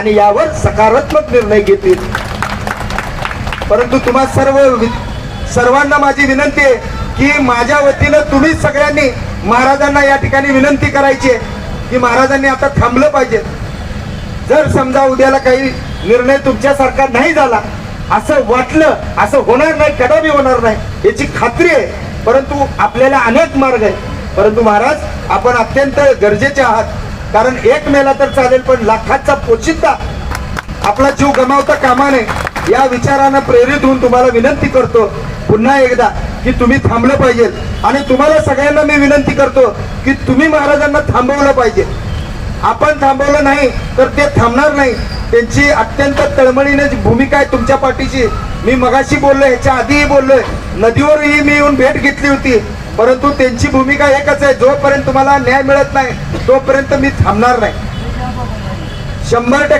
आणि यावर सकारात्मक निर्णय घेतील. परंतु तुम्हा सर्व सर्वांना माझी विनंती आहे की माझ्या वतीनं तुम्ही सगळ्यांनी महाराजांना या ठिकाणी विनंती करायची की महाराजांनी आता थांबलं पाहिजे. जर समजा उद्याला काही निर्णय तुमच्यासारखा नाही झाला असं वाटलं असं होणार नाही कदापि होणार नाही याची खात्री आहे. परंतु आपल्याला अनेक मार्ग आहे परंतु महाराज आपण अत्यंत गरजेचे आहात. कारण एक मेला तर चालेल पण लाखाचा पोचिंदा. आपला जीव गमावता कामा नये. या विचारानं प्रेरित होऊन तुम्हाला विनंती करतो पुन्हा एकदा की तुम्ही थांबलं पाहिजे. आणि तुम्हाला सगळ्यांना मी विनंती करतो की तुम्ही महाराजांना थांबवलं पाहिजे. आपण थांबवलं नाही तर ते थांबणार नाही. त्यांची अत्यंत तळमळीने जी भूमिका आहे तुमच्या पाठीची. मी मगाशी बोललो ह्याच्या आधीही बोललोय नदीवरही मी येऊन भेट घेतली होती. परंतु त्यांची भूमिका एकच आहे जोपर्यंत तुम्हाला न्याय मिळत नाही तोपर्यंत मी थांबणार नाही. शंभर टक्के